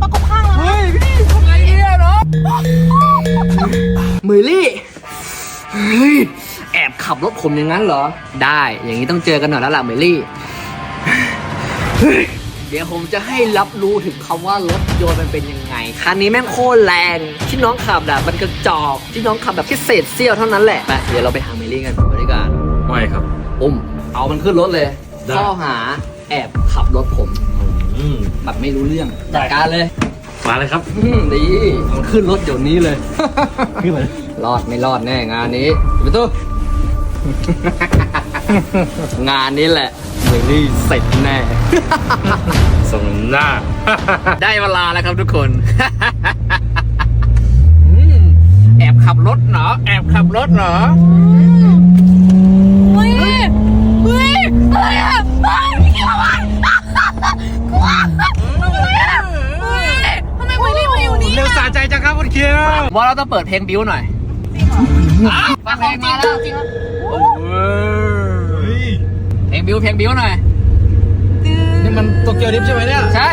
ประกบข้างเราเฮ้ยพี่ทำไงเนี่ยเนาะมือลี่เฮ้ยแอบขับรถผมอย่างนั้นเหรอ ได้ อย่างนี้ต้องเจอกันหน่อยแล้วล่ะมือลี่ เดี๋ยวผมจะให้รับรู้ถึงคำว่ารถยนต์มันเป็นยังไง คันนี้แม่งโคตรแรง ที่น้องขับแบบมันกระจอก ที่น้องขับแบบที่เศษเสี้ยวเท่านั้นแหละไปเดี๋ยวเราไปหาเมลี่กันบริการไม่ครับอุ้มเอามันขึ้นรถเลย ข้อหาแอบขับรถผม อืมแบบไม่รู้เรื่องได้จัดการเลย มาเลยครับอืมดีมันขึ้นรถเดี๋ยวนี้เลยขึ้นเลยรอดไม่รอดแน่งานนี้ไปตู้งานนี้แหละเมลี่เสร็จแน่สมหน้า ได้เวลาแล้วครับทุกคนอืมแอบขับรถเหรอ แอบขับรถเหรอ ใจจังครับคุณเคียวว่าเราต้องเปิดเพลงบิวหน่อยอ้าวฟังเพลงมาแล้วจริงเหรอเพลงบิวเพลงบิวหน่อยนี่มันโตเกียวดิฟใช่ไหมเนี่ย ใช่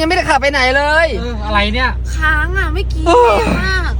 ยังไม่ได้ขับไปไหนเลย เอออะไรเนี่ย ค้างอะไม่อกี้เออมาก